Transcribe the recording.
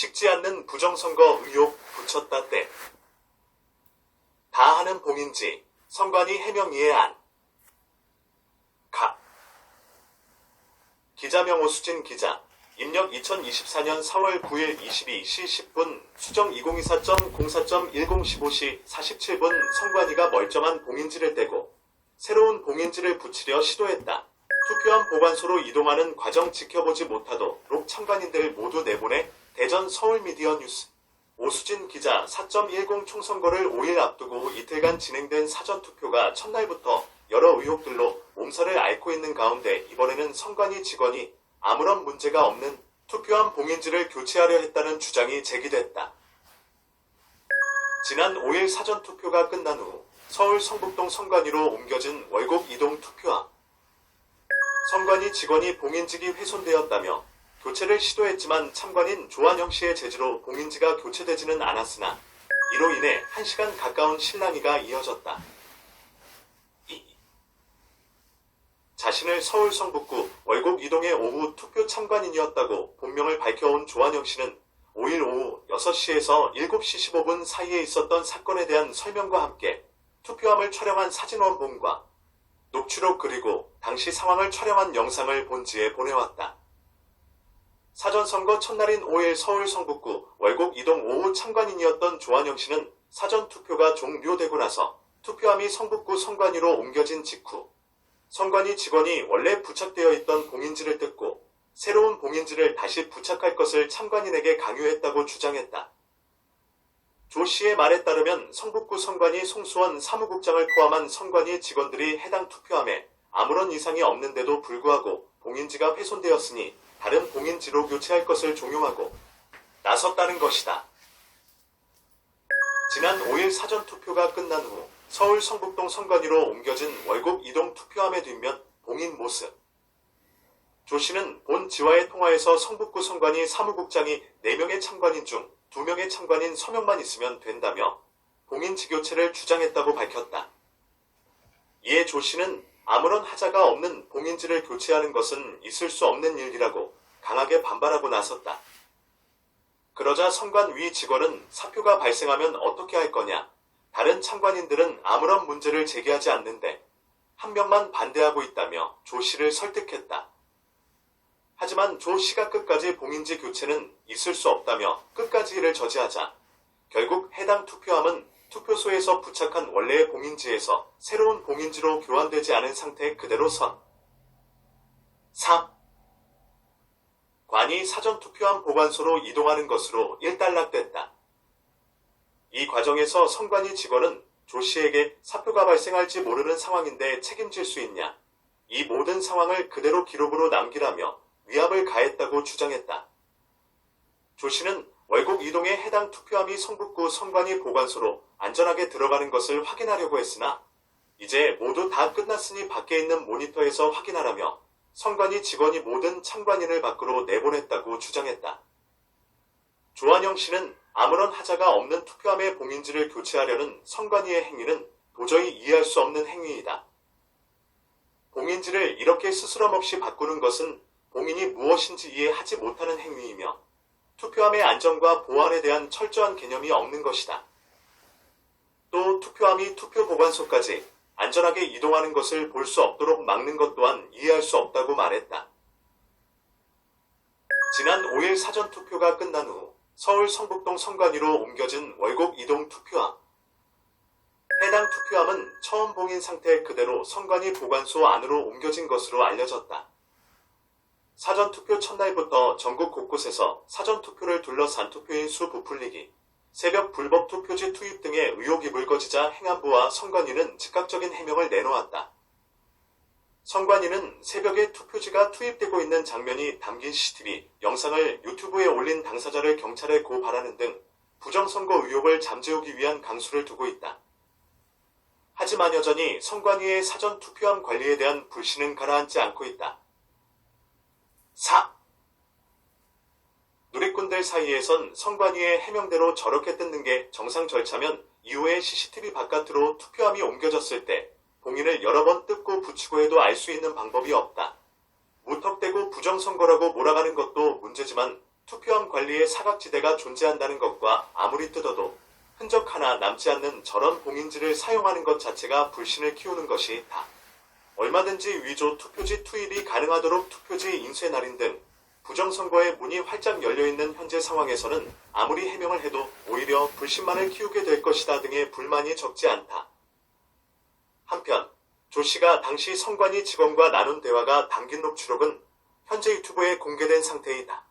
식지 않는 부정선거 의혹 붙였다 때. 다 하는 봉인지 선관위 해명이에 안. 가. 기자명 오수진 기자. 입력 2024년 4월 9일 22시 10분 수정 2024.04.1015시 47분 선관위가 멀쩡한 봉인지를 떼고 새로운 봉인지를 붙이려 시도했다. 투표함 보관소로 이동하는 과정 지켜보지 못하도록 참관인들 모두 내보내 대전 서울미디어 뉴스 오수진 기자 4.10 총선거를 5일 앞두고 이틀간 진행된 사전투표가 첫날부터 여러 의혹들로 몸살을 앓고 있는 가운데 이번에는 선관위 직원이 아무런 문제가 없는 투표함 봉인지를 교체하려 했다는 주장이 제기됐다. 지난 5일 사전투표가 끝난 후 서울 성북동 선관위로 옮겨진 월곡 이동 투표함. 선관위 직원이 봉인직이 훼손되었다며 교체를 시도했지만 참관인 조한영 씨의 제지로 봉인지가 교체되지는 않았으나 이로 인해 1시간 가까운 실랑이가 이어졌다. 이- 자신을 서울 성북구 월곡 이동의 오후 투표 참관인이었다고 본명을 밝혀온 조한영 씨는 5일 오후 6시에서 7시 15분 사이에 있었던 사건에 대한 설명과 함께 투표함을 촬영한 사진 원본과 녹취록 그리고 당시 상황을 촬영한 영상을 본지에 보내왔다. 사전 선거 첫날인 5일 서울 성북구 월곡 이동 오후 참관인이었던 조한영 씨는 사전 투표가 종료되고 나서 투표함이 성북구 선관위로 옮겨진 직후 선관위 직원이 원래 부착되어 있던 봉인지를 뜯고 새로운 봉인지를 다시 부착할 것을 참관인에게 강요했다고 주장했다. 조 씨의 말에 따르면 성북구 선관위 송수원 사무국장을 포함한 선관위 직원들이 해당 투표함에 아무런 이상이 없는데도 불구하고 봉인지가 훼손되었으니 다른 봉인지로 교체할 것을 종용하고 나섰다는 것이다. 지난 5일 사전 투표가 끝난 후 서울 성북동 선관위로 옮겨진 월곡 이동 투표함의 뒷면 봉인 모습. 조 씨는 본 지와의 통화에서 성북구 선관위 사무국장이 4명의 참관인 중 2명의 참관인 서명만 있으면 된다며 봉인지 교체를 주장했다고 밝혔다. 이에 조 씨는 아무런 하자가 없는 봉인지를 교체하는 것은 있을 수 없는 일이라고 강하게 반발하고 나섰다. 그러자 선관 위 직원은 사표가 발생하면 어떻게 할 거냐? 다른 참관인들은 아무런 문제를 제기하지 않는데 한 명만 반대하고 있다며 조 씨를 설득했다. 하지만 조 씨가 끝까지 봉인지 교체는 있을 수 없다며 끝까지 이를 저지하자 결국 해당 투표함은 투표소에서 부착한 원래의 봉인지에서 새로운 봉인지로 교환되지 않은 상태 그대로 선. 3. 관이 사전투표함 보관소로 이동하는 것으로 일단락됐다. 이 과정에서 선관위 직원은 조 씨에게 사표가 발생할지 모르는 상황인데 책임질 수 있냐? 이 모든 상황을 그대로 기록으로 남기라며 위압을 가했다고 주장했다. 조 씨는 월곡 이동에 해당 투표함이 성북구 선관위 보관소로 안전하게 들어가는 것을 확인하려고 했으나 이제 모두 다 끝났으니 밖에 있는 모니터에서 확인하라며 선관위 직원이 모든 참관인을 밖으로 내보냈다고 주장했다. 조한영 씨는 아무런 하자가 없는 투표함의 봉인지를 교체하려는 선관위의 행위는 도저히 이해할 수 없는 행위이다. 봉인지를 이렇게 스스럼 없이 바꾸는 것은 봉인이 무엇인지 이해하지 못하는 행위이며 투표함의 안전과 보안에 대한 철저한 개념이 없는 것이다. 또 투표함이 투표 보관소까지 안전하게 이동하는 것을 볼 수 없도록 막는 것 또한 이해할 수 없다고 말했다. 지난 5일 사전 투표가 끝난 후 서울 성북동 선관위로 옮겨진 월곡 이동 투표함. 해당 투표함은 처음 봉인 상태 그대로 선관위 보관소 안으로 옮겨진 것으로 알려졌다. 사전투표 첫날부터 전국 곳곳에서 사전투표를 둘러싼 투표인 수 부풀리기, 새벽 불법 투표지 투입 등의 의혹이 불거지자 행안부와 선관위는 즉각적인 해명을 내놓았다. 선관위는 새벽에 투표지가 투입되고 있는 장면이 담긴 CCTV 영상을 유튜브에 올린 당사자를 경찰에 고발하는 등 부정선거 의혹을 잠재우기 위한 강수를 두고 있다. 하지만 여전히 선관위의 사전 투표함 관리에 대한 불신은 가라앉지 않고 있다. 4. 누리꾼들 사이에선 선관위의 해명대로 저렇게 뜯는 게 정상 절차면 이후에 CCTV 바깥으로 투표함이 옮겨졌을 때 봉인을 여러 번 뜯고 붙이고 해도 알 수 있는 방법이 없다. 무턱대고 부정선거라고 몰아가는 것도 문제지만 투표함 관리에 사각지대가 존재한다는 것과 아무리 뜯어도 흔적 하나 남지 않는 저런 봉인지를 사용하는 것 자체가 불신을 키우는 것이 다. 얼마든지 위조 투표지 투입이 가능하도록 투표지 인쇄 날인 등 부정선거의 문이 활짝 열려있는 현재 상황에서는 아무리 해명을 해도 오히려 불신만을 키우게 될 것이다 등의 불만이 적지 않다. 한편 조 씨가 당시 선관위 직원과 나눈 대화가 담긴 녹취록은 현재 유튜브에 공개된 상태이다.